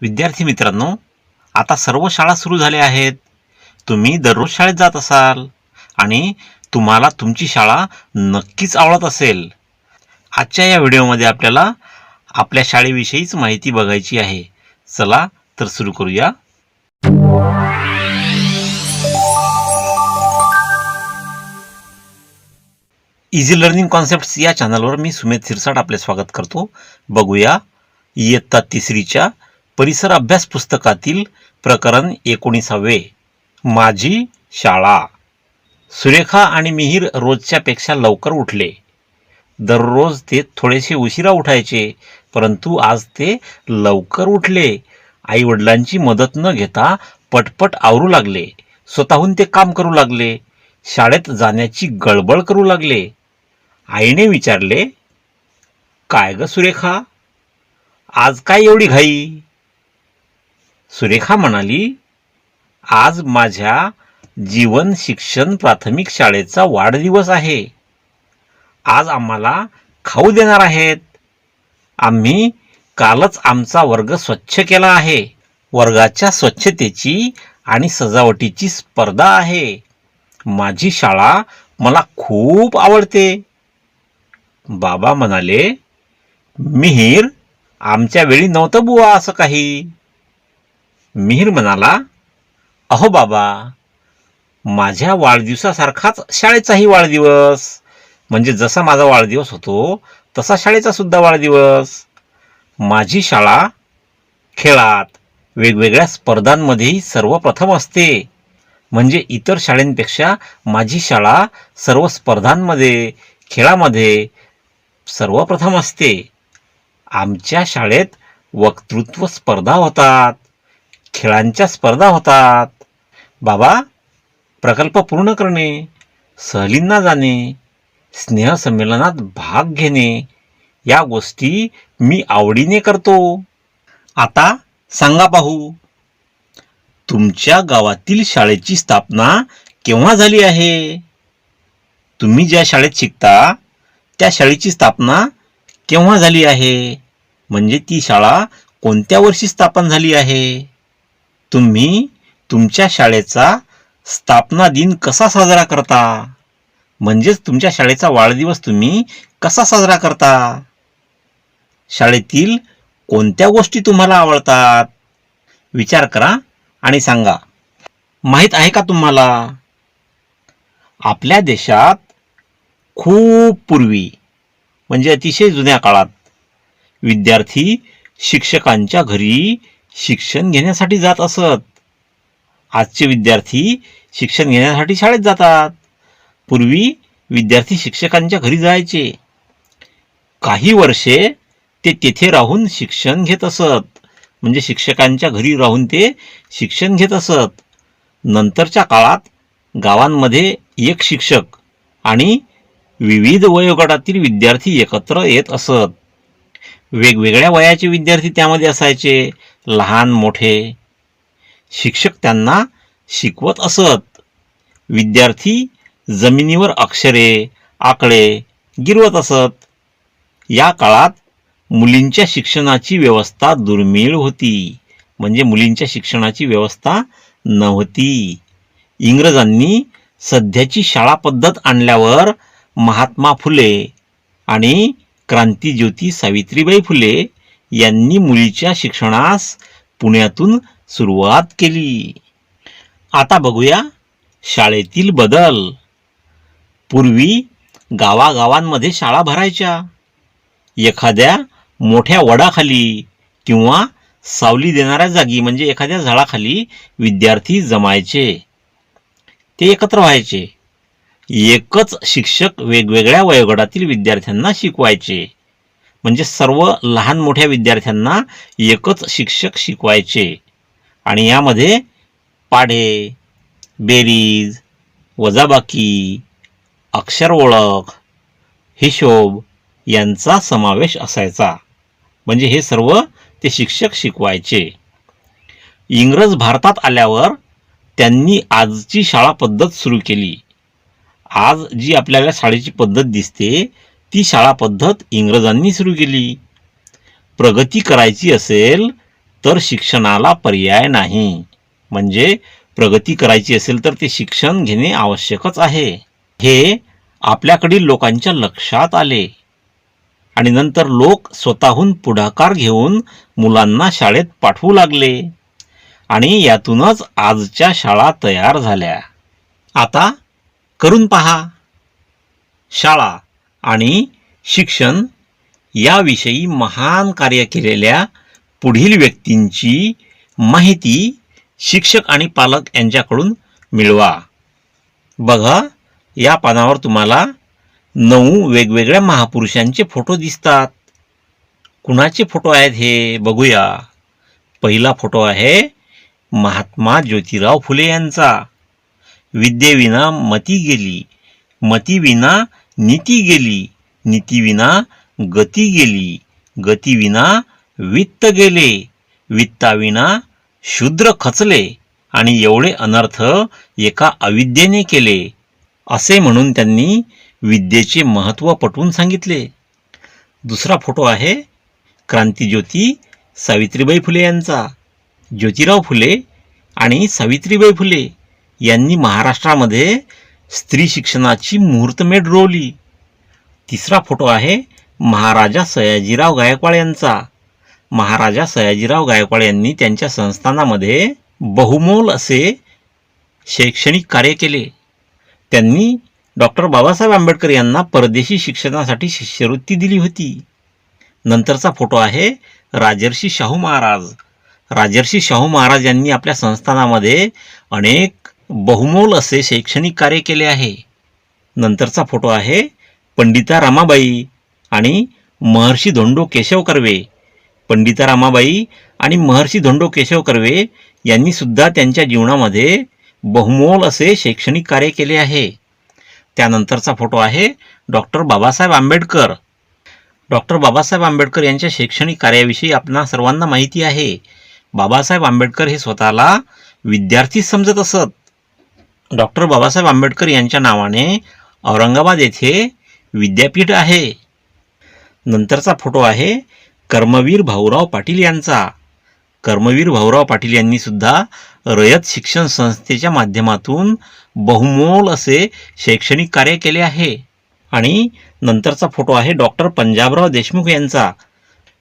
विद्यार्थी मित्रांनो आता सर्व शाळा सुरू झाल्या आहेत. तुम्ही दररोज शाळेत जात असाल आणि तुम्हाला तुमची शाळा नक्कीच आवडत असेल. आजच्या या व्हिडिओमध्ये आपल्याला आपल्या शाळेविषयीच माहिती बघायची आहे. चला तर सुरू करूया. इझी लर्निंग कॉन्सेप्ट्स या चॅनलवर मी सुमेध सिरसाट आपले स्वागत करतो. बघूया इयत्ता तिसरीच्या परिसर अभ्यास पुस्तकातील प्रकरण एकोणीसावे. माझी शाळा. सुरेखा आणि मिहीर रोजच्यापेक्षा लवकर उठले. दररोज ते थोडेसे उशिरा उठायचे परंतु आज ते लवकर उठले. आईवडिलांची मदत न घेता पटपट आवरू लागले. स्वतःहून ते काम करू लागले. शाळेत जाण्याची गडबड करू लागले. आईने विचारले काय ग सुरेखा? आज काय एवढी घाई? सुरेखा म्हणाली आज माझ्या जीवन शिक्षण प्राथमिक शाळेचा वाढदिवस आहे. आज आम्हाला खाऊ देणार आहेत. आम्ही कालच आमचा वर्ग स्वच्छ केला आहे. वर्गाच्या स्वच्छतेची आणि सजावटीची स्पर्धा आहे. माझी शाळा मला खूप आवडते. बाबा म्हणाले मिहीर आमच्या वेळी नव्हतं बुवा असं काही. मिहीर म्हणाला अहो बाबा माझ्या वाढदिवसासारखाच शाळेचाही वाढदिवस. म्हणजे जसा माझा वाढदिवस होतो तसा शाळेचा सुद्धा वाढदिवस. माझी शाळा खेळात वेगवेगळ्या स्पर्धांमध्येही सर्वप्रथम असते. म्हणजे इतर शाळेंपेक्षा माझी शाळा सर्व स्पर्धांमध्ये खेळामध्ये सर्वप्रथम असते. आमच्या शाळेत वक्तृत्व स्पर्धा होतात. खेळांच्या स्पर्धा होतात. बाबा प्रकल्प पूर्ण करणे सहलींना जाणे स्नेहसंमेलनात भाग घेणे या गोष्टी मी आवडीने करतो. आता सांगा पाहू. तुमच्या गावातील शाळेची स्थापना केव्हा झाली आहे? तुम्ही ज्या शाळेत शिकता त्या शाळेची स्थापना केव्हा झाली आहे? म्हणजे ती शाळा कोणत्या वर्षी स्थापन झाली आहे? तुम्ही तुमच्या शाळेचा स्थापना दिन कसा साजरा करता? म्हणजेच तुमच्या शाळेचा वाढदिवस तुम्ही कसा साजरा करता? शाळेतील कोणत्या गोष्टी तुम्हाला आवडतात? विचार करा आणि सांगा. माहीत आहे का तुम्हाला? आपल्या देशात खूप पूर्वी म्हणजे अतिशय जुन्या काळात विद्यार्थी शिक्षकांच्या घरी शिक्षण घेण्यासाठी जात असत. आजचे विद्यार्थी शिक्षण घेण्यासाठी शाळेत जातात. पूर्वी विद्यार्थी शिक्षकांच्या घरी जायचे. काही वर्षे ते तेथे राहून शिक्षण घेत असत. म्हणजे शिक्षकांच्या घरी राहून ते शिक्षण घेत असत. नंतरच्या काळात गावांमध्ये एक शिक्षक आणि विविध वयोगटातील विद्यार्थी एकत्र येत असत. वेगवेगळ्या वयाचे विद्यार्थी त्यामध्ये असायचे. लहान मोठे शिक्षक त्यांना शिकवत असत. विद्यार्थी जमिनीवर अक्षरे आकडे गिरवत असत. या काळात मुलींच्या शिक्षणाची व्यवस्था दुर्मिळ होती. म्हणजे मुलींच्या शिक्षणाची व्यवस्था नव्हती. इंग्रजांनी सध्याची शाळा पद्धत आणल्यावर महात्मा फुले आणि क्रांतीज्योती सावित्रीबाई फुले यांनी मुलीच्या शिक्षणास पुण्यातून सुरुवात केली. आता बघूया शाळेतील बदल. पूर्वी गावागावांमध्ये शाळा भरायच्या. एखाद्या मोठ्या वडाखाली किंवा सावली देणाऱ्या जागी म्हणजे एखाद्या झाडाखाली विद्यार्थी जमायचे. ते एकत्र व्हायचे. एकच शिक्षक वेगवेगळ्या वयोगटातील विद्यार्थ्यांना शिकवायचे. म्हणजे सर्व लहान मोठ्या विद्यार्थ्यांना एकच शिक्षक शिकवायचे. आणि यामध्ये पाढे बेरीज वजाबाकी अक्षर ओळख हिशोब यांचा समावेश असायचा. म्हणजे हे सर्व ते शिक्षक शिकवायचे. इंग्रज भारतात आल्यावर त्यांनी आजची शाळा पद्धत सुरू केली. आज जी आपल्याला शाळेची पद्धत दिसते ती शाळा पद्धत इंग्रजांनी सुरू केली. प्रगती करायची असेल तर शिक्षणाला पर्याय नाही. म्हणजे प्रगती करायची असेल तर ते शिक्षण घेणे आवश्यकच आहे. हे आपल्याकडील लोकांच्या लक्षात आले. आणि नंतर लोक स्वतःहून पुढाकार घेऊन मुलांना शाळेत पाठवू लागले. आणि यातूनच आजच्या शाळा तयार झाल्या. आता करून पहा. शाळा आणि शिक्षण याविषयी महान कार्य केलेल्या पुढील व्यक्तींची माहिती शिक्षक आणि पालक यांच्याकडून मिळवा. बघा या पानावर तुम्हाला नऊ वेगवेगळ्या महापुरुषांचे फोटो दिसतात. कुणाचे फोटो आहेत हे बघूया. पहिला फोटो आहे महात्मा ज्योतिराव फुले यांचा. विद्येविना मती गेली. मतीविना नीती गेली नीतीविना गती गेली गतीविना वित्त गेले वित्ताविना शूद्र खचले आणि एवढे अनर्थ एका अविद्येने केले असे म्हणून त्यांनी विद्येचे महत्त्व पटवून सांगितले. दुसरा फोटो आहे क्रांतीज्योती सावित्रीबाई फुले यांचा. ज्योतिराव फुले आणि सावित्रीबाई फुले यांनी महाराष्ट्रामध्ये स्त्री शिक्षणाची मुहूर्तमेढ रोवली. तिसरा फोटो आहे महाराजा सयाजीराव गायकवाड यांचा. महाराजा सयाजीराव गायकवाड यांनी त्यांच्या संस्थानामध्ये बहुमोल असे शैक्षणिक कार्य केले. त्यांनी डॉक्टर बाबासाहेब आंबेडकर यांना परदेशी शिक्षणासाठी शिष्यवृत्ती दिली होती. नंतरचा फोटो आहे राजर्षी शाहू महाराज. राजर्षी शाहू महाराज यांनी आपल्या संस्थानामध्ये अनेक बहुमोल असे शैक्षणिक कार्य केले आहे. नंतरचा फोटो आहे पंडिता रामाबाई आणि महर्षी धोंडो केशव कर्वे. पंडिता रामाबाई आणि महर्षी धोंडो केशव कर्वे यांनी सुद्धा त्यांच्या जीवनामध्ये बहुमोल असे शैक्षणिक कार्य केले आहे. त्यानंतरचा फोटो आहे डॉक्टर बाबासाहेब आंबेडकर. डॉक्टर बाबासाहेब आंबेडकर यांच्या शैक्षणिक कार्याविषयी आपणा सर्वांना माहिती आहे. बाबासाहेब आंबेडकर हे स्वतःला विद्यार्थी समजत असत. डॉक्टर बाबासाहेब आंबेडकर यांच्या नावाने औरंगाबाद येथे विद्यापीठ आहे. नंतरचा फोटो आहे कर्मवीर भाऊराव पाटील यांचा. कर्मवीर भाऊराव पाटील यांनी सुद्धा रयत शिक्षण संस्थेच्या माध्यमातून बहुमोल असे शैक्षणिक कार्य केले आहे. आणि नंतरचा फोटो आहे डॉक्टर पंजाबराव देशमुख यांचा.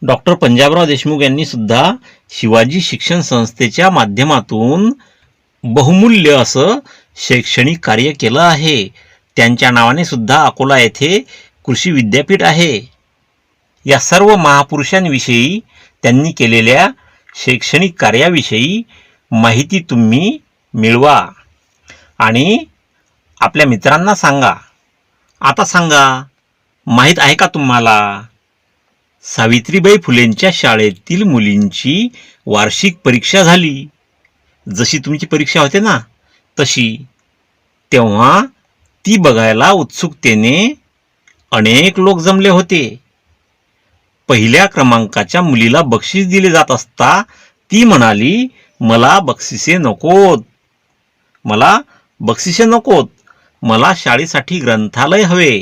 डॉक्टर पंजाबराव देशमुख यांनी सुद्धा शिवाजी शिक्षण संस्थेच्या माध्यमातून बहुमूल्य असं शैक्षणिक कार्य केलं आहे. त्यांच्या नावाने सुद्धा अकोला येथे कृषी विद्यापीठ आहे. या सर्व महापुरुषांविषयी त्यांनी केलेल्या शैक्षणिक कार्याविषयी माहिती तुम्ही मिळवा. आणि आपल्या मित्रांना सांगा. आता सांगा माहीत आहे का तुम्हाला? सावित्रीबाई फुलेंच्या शाळेतील मुलींची वार्षिक परीक्षा झाली. जशी तुमची परीक्षा होते ना? तशी. तेव्हा ती बघायला उत्सुकतेने अनेक लोक जमले होते. पहिल्या क्रमांकाच्या मुलीला बक्षीस दिले जात असता ती म्हणाली मला बक्षिसे नकोत. मला बक्षिसे नकोत. मला शाळेसाठी ग्रंथालय हवे.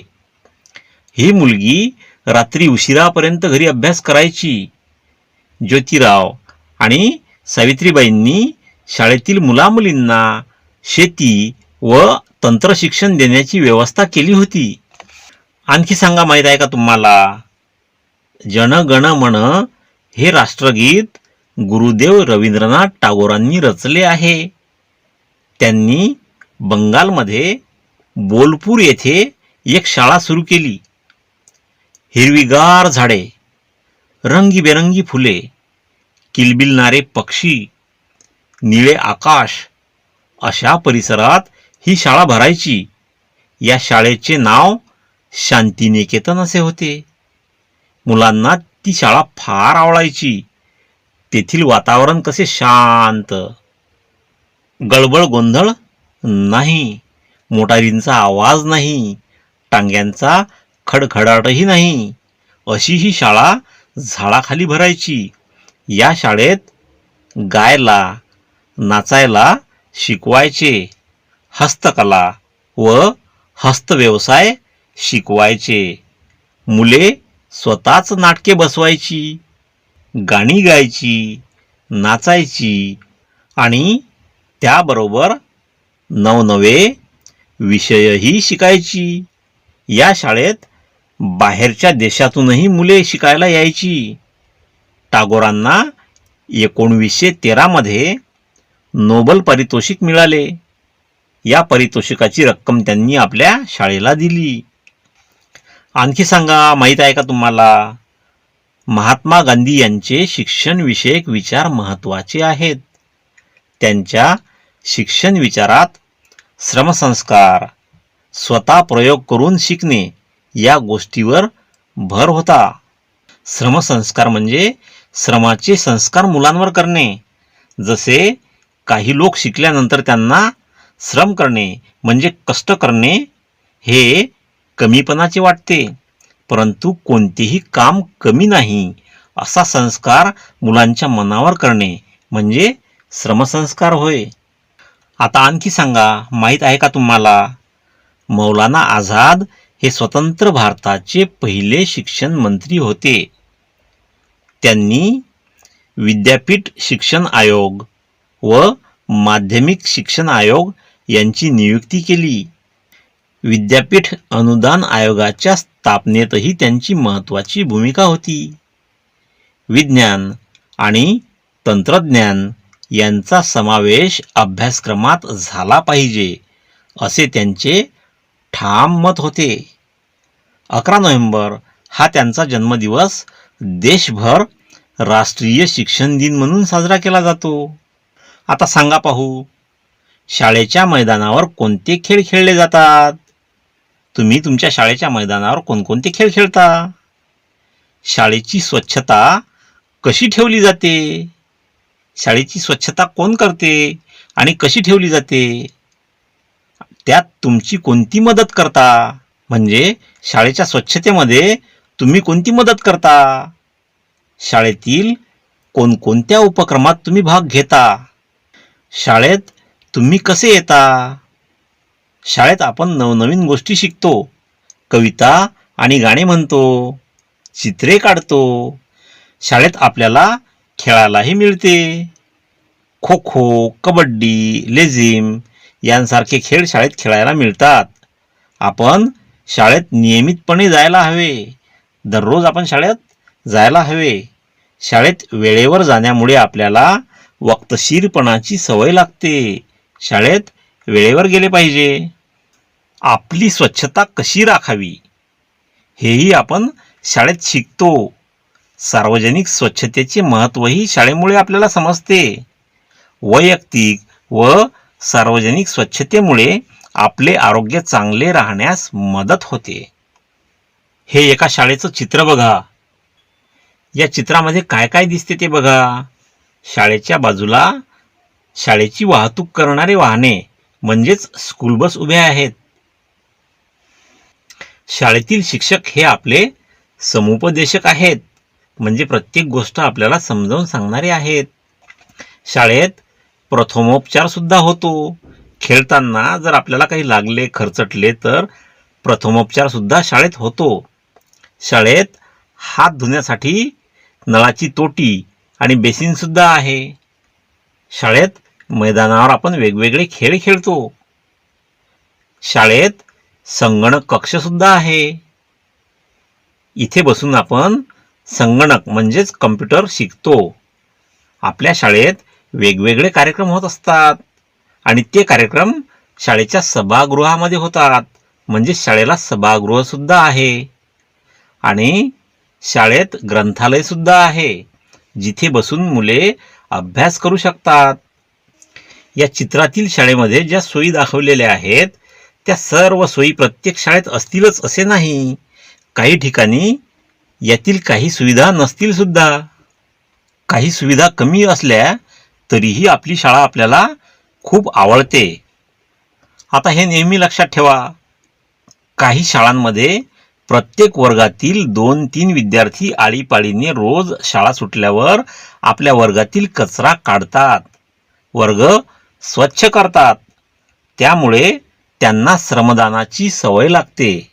ही मुलगी रात्री उशिरापर्यंत घरी अभ्यास करायची. ज्योतिराव आणि सावित्रीबाईंनी शाळेतील मुलामुलींना शेती व तंत्रशिक्षण देण्याची व्यवस्था केली होती. आणखी सांगा माहीत आहे का तुम्हाला? जन गण मन हे राष्ट्रगीत गुरुदेव रवींद्रनाथ टागोरांनी रचले आहे. त्यांनी बंगालमध्ये बोलपूर येथे एक शाळा सुरू केली. हिरवीगार झाडे रंगीबेरंगी फुले किलबिलणारे पक्षी निळे आकाश अशा परिसरात ही शाळा भरायची. या शाळेचे नाव शांतिनिकेतन असे होते. मुलांना ती शाळा फार आवडायची. तेथील वातावरण कसे शांत. गडबड गोंधळ नाही. मोटारींचा आवाज नाही. टांग्यांचा खडखडाटही नाही. अशी ही शाळा झाडाखाली भरायची. या शाळेत गायला नाचायला शिकवायचे हस्तकला व हस्तव्यवसाय शिकवायचे. मुले स्वतःच नाटके बसवायची गाणी गायची नाचायची आणि त्याबरोबर नवनवे विषयही शिकायची. या शाळेत बाहेरच्या देशातूनही मुले शिकायला यायची. टागोरांना एकोणवीसशे तेरामध्ये नोबल पारितोषिक मिळाले. या पारितोषिकाची रक्कम त्यांनी आपल्या शाळेला दिली. आणखी सांगा माहीत आहे का तुम्हाला? महात्मा गांधी यांचे शिक्षणविषयक विचार महत्त्वाचे आहेत. त्यांच्या शिक्षण विचारात श्रमसंस्कार स्वतः प्रयोग करून शिकणे या गोष्टीवर भर होता. श्रमसंस्कार म्हणजे श्रमाचे संस्कार मुलांवर करणे. जसे काही लोक शिकल्यानंतर त्यांना श्रम करणे म्हणजे कष्ट करणे हे कमीपणाचे वाटते. परंतु कोणतेही काम कमी नाही असा संस्कार मुलांच्या मनावर करणे म्हणजे श्रमसंस्कार होय. आता आणखी सांगा माहीत आहे का तुम्हाला? मौलाना आझाद हे स्वतंत्र भारताचे पहिले शिक्षण मंत्री होते. त्यांनी विद्यापीठ शिक्षण आयोग व माध्यमिक शिक्षण आयोग यांची नियुक्ती केली. विद्यापीठ अनुदान आयोगाच्या स्थापनेतही त्यांची महत्त्वाची भूमिका होती. विज्ञान आणि तंत्रज्ञान यांचा समावेश अभ्यासक्रमात झाला पाहिजे असे त्यांचे ठाम मत होते. अकरा नोव्हेंबर हा त्यांचा जन्मदिवस देशभर राष्ट्रीय शिक्षण दिन म्हणून साजरा केला जातो. आता सांगा पाहू. शाळेच्या मैदानावर कोणते खेळ खेळले जातात? तुम्ही तुमच्या शाळेच्या मैदानावर कोणकोणते खेळ खेळता? शाळेची स्वच्छता कशी ठेवली जाते? शाळेची स्वच्छता कोण करते आणि कशी ठेवली जाते? त्यात तुमची कोणती मदत करता? म्हणजे शाळेच्या स्वच्छतेमध्ये तुम्ही कोणती मदत करता? शाळेतील कोणकोणत्या उपक्रमात तुम्ही भाग घेता? शाळेत तुम्ही कसे येता? शाळेत आपण नवनवीन गोष्टी शिकतो. कविता आणि गाणे म्हणतो. चित्रे काढतो. शाळेत आपल्याला खेळायलाही मिळते. खो खो कबड्डी लेझिम यांसारखे खेळ शाळेत खेळायला मिळतात. आपण शाळेत नियमितपणे जायला हवे. दररोज आपण शाळेत जायला हवे. शाळेत वेळेवर जाण्यामुळे आपल्याला वक्तशीरपणाची सवय लागते. शाळेत वेळेवर गेले पाहिजे. आपली स्वच्छता कशी राखावी? हेही आपण शाळेत शिकतो. सार्वजनिक स्वच्छतेचे महत्त्वही शाळेमुळे आपल्याला समजते. वैयक्तिक व सार्वजनिक स्वच्छतेमुळे आपले आरोग्य चांगले राहण्यास मदत होते. हे एका शाळेचं चित्र बघा. या चित्रामध्ये काय काय दिसते ते बघा. शाळेच्या बाजूला शाळेची वाहतूक करणारे वाहने म्हणजेच स्कूल बस उभे आहेत. शाळेतील शिक्षक हे आपले समुपदेशक आहेत. म्हणजे प्रत्येक गोष्ट आपल्याला समजावून सांगणारे आहेत. शाळेत प्रथमोपचार सुद्धा होतो. खेळताना जर आपल्याला काही लागले खरचटले तर प्रथमोपचार सुद्धा शाळेत होतो. शाळेत हात धुण्यासाठी नळाची तोटी आणि बेसिनसुद्धा आहे. शाळेत मैदानावर आपण वेगवेगळे खेळ खेळतो. शाळेत संगणक कक्षसुद्धा आहे. इथे बसून आपण संगणक म्हणजेच कम्प्युटर शिकतो. आपल्या शाळेत वेगवेगळे कार्यक्रम होत असतात. आणि ते कार्यक्रम शाळेच्या सभागृहामध्ये होतात. म्हणजे शाळेला सभागृहसुद्धा आहे. आणि शाळेत ग्रंथालयसुद्धा आहे. जिथे बसून मुले अभ्यास करू शकतात. या चित्रातील शाळेमध्ये ज्या सोयी दाखवलेल्या आहेत त्या सर्व सोयी प्रत्येक शाळेत असतीलच असे नाही. काही ठिकाणी यातील काही सुविधा नसतील सुद्धा. काही सुविधा कमी असल्या तरीही आपली शाळा आपल्याला खूप आवडते. आता हे नेहमी लक्षात ठेवा. काही शाळांमध्ये प्रत्येक वर्गातील दोन तीन विद्यार्थी आळीपाळीने रोज शाळा सुटल्यावर आपल्या वर्गातील कचरा काढतात. वर्ग स्वच्छ करतात. त्यामुळे त्यांना श्रमदानाची सवय लागते.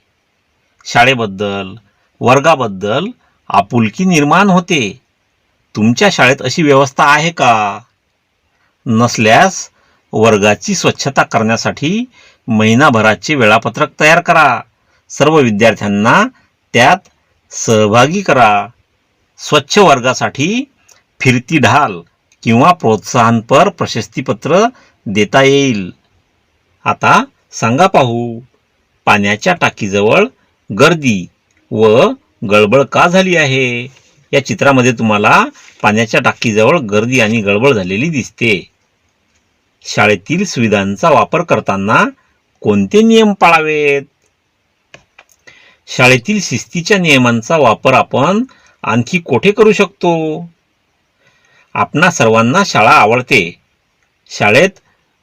शाळेबद्दल वर्गाबद्दल आपुलकी निर्माण होते. तुमच्या शाळेत अशी व्यवस्था आहे का? नसल्यास वर्गाची स्वच्छता करण्यासाठी महिनाभराचे वेळापत्रक तयार करा. सर्व विद्यार्थ्यांना त्यात सहभागी करा. स्वच्छ वर्गासाठी फिरती ढाल किंवा प्रोत्साहनपर प्रशस्तीपत्र देता येईल. आता सांगा पाहू पाण्याच्या टाकीजवळ गर्दी व गडबड का झाली आहे? या चित्रामध्ये तुम्हाला पाण्याच्या टाकीजवळ गर्दी आणि गडबड झालेली दिसते. शाळेतील सुविधांचा वापर करताना कोणते नियम पाळावेत? शाळेतील शिस्तीच्या नियमांचा वापर आपण आणखी कोठे करू शकतो? आपणा सर्वांना शाळा आवडते. शाळेत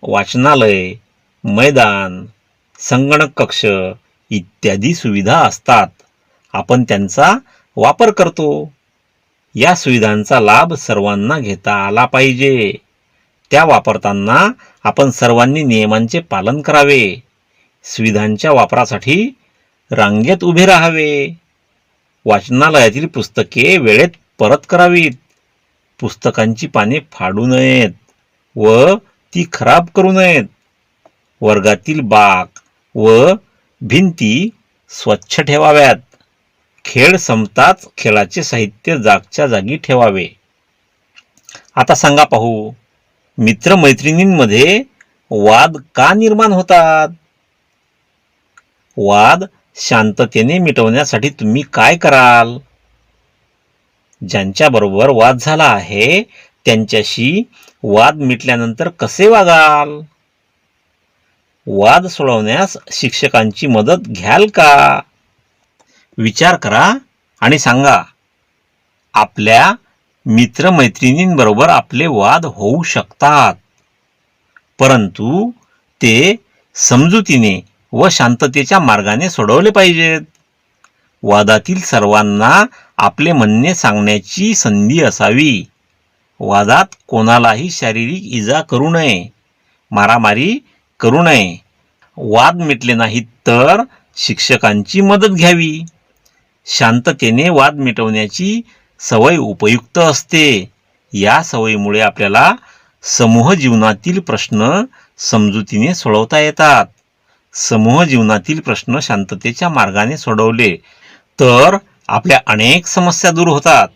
वाचनालय मैदान संगणक कक्ष इत्यादी सुविधा असतात. आपण त्यांचा वापर करतो. या सुविधांचा लाभ सर्वांना घेता आला पाहिजे. त्या वापरताना आपण सर्वांनी नियमांचे पालन करावे. सुविधांच्या वापरासाठी रांगेत उभे राहावे. वाचनालयातील पुस्तके वेळेत परत करावीत. पुस्तकांची पाने फाडू नयेत व ती खराब करू नयेत. वर्गातील बाक व भिंती स्वच्छ ठेवाव्यात. खेळ संपताच खेळाचे साहित्य जागच्या जागी ठेवावे. आता सांगा पाहू मित्रमैत्रिणींमध्ये वाद का निर्माण होतात? वाद शांततेने मिटवण्यासाठी तुम्ही काय कराल? ज्यांच्याबरोबर वाद झाला आहे त्यांच्याशी वाद मिटल्यानंतर कसे वागाल? वाद सोडवण्यास शिक्षकांची मदत घ्याल का? विचार करा आणि सांगा आपल्या मित्रमैत्रिणींबरोबर आपले वाद होऊ शकतात परंतु ते समजुतीने व शांततेच्या मार्गाने सोडवले पाहिजेत. वादातील सर्वांना आपले म्हणणे सांगण्याची संधी असावी. वादात कोणालाही शारीरिक इजा करू नये. मारामारी करू नये. वाद मिटले नाहीत तर शिक्षकांची मदत घ्यावी. शांततेने वाद मिटवण्याची सवय उपयुक्त असते. या सवयीमुळे आपल्याला समूह जीवनातील प्रश्न समजुतीने सोडवता येतात. समूह जीवनातील प्रश्न शांततेच्या मार्गाने सोडवले तर आपल्या अनेक समस्या दूर होतात.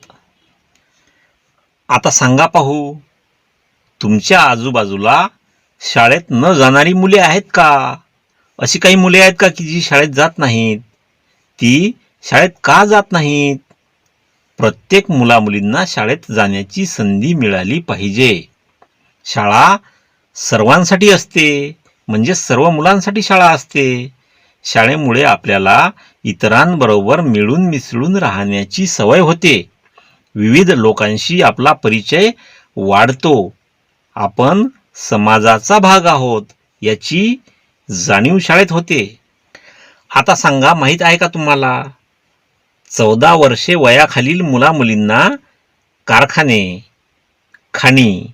आता सांगा पाहू तुमच्या आजूबाजूला शाळेत न जाणारी मुले आहेत का? अशी काही मुले आहेत का की जी शाळेत जात नाहीत? ती शाळेत का जात नाहीत? प्रत्येक मुलामुलींना शाळेत जाण्याची संधी मिळाली पाहिजे. शाळा सर्वांसाठी असते. म्हणजे सर्व मुलांसाठी शाळा असते. शाळेमुळे आपल्याला इतरांबरोबर मिळून मिसळून राहण्याची सवय होते. विविध लोकांशी आपला परिचय वाढतो. आपण समाजाचा भाग आहोत याची जाणीव शाळेत होते. आता सांगा माहीत आहे का तुम्हाला? चौदा वर्षे वयाखालील मुलामुलींना कारखाने खाणी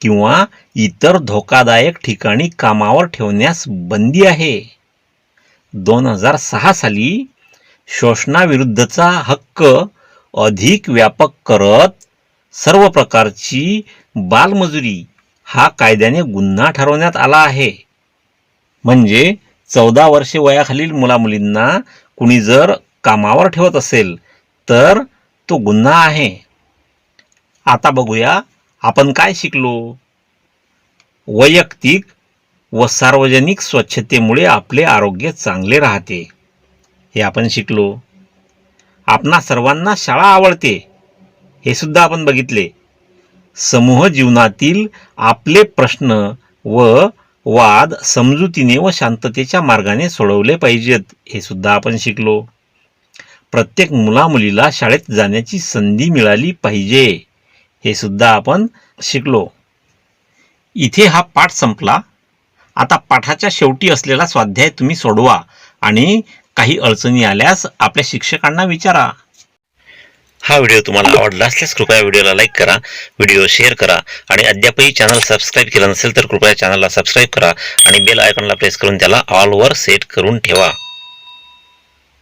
किंवा इतर धोकादायक ठिकाणी कामावर ठेवण्यास बंदी आहे. दोन हजार सहा साली शोषणाविरुद्धचा हक्क अधिक व्यापक करत सर्व प्रकारची बालमजुरी हा कायद्याने गुन्हा ठरवण्यात आला आहे. म्हणजे चौदा वर्षे वयाखालील मुलामुलींना कुणी जर कामावर ठेवत असेल तर तो गुन्हा आहे. आता बघूया आपण काय शिकलो? वैयक्तिक व सार्वजनिक स्वच्छतेमुळे आपले आरोग्य चांगले राहते. हे आपण शिकलो. आपणा सर्वांना शाळा आवडते. हे सुद्धा आपण बघितले. समूह जीवनातील आपले प्रश्न व वाद समजुतीने व शांततेच्या मार्गाने सोडवले पाहिजेत. हे सुद्धा आपण शिकलो. प्रत्येक मुलामुलीला शाळेत जाण्याची संधी मिळाली पाहिजे. हे सुद्धा आपण शिकलो. इथे हा पाठ संपला. आता पाठाच्या शेवटी असलेला स्वाध्याय तुम्ही सोडवा आणि काही अडचणी आल्यास आपल्या शिक्षकांना विचारा. हा व्हिडिओ तुम्हाला आवडला असल्यास कृपया व्हिडिओला लाईक करा व्हिडिओ शेअर करा आणि अद्यापही चॅनल सबस्क्राईब केलं नसेल तर कृपया चॅनलला सबस्क्राईब करा आणि बेल आयकॉनला प्रेस करून त्याला ऑलवर सेट करून ठेवा.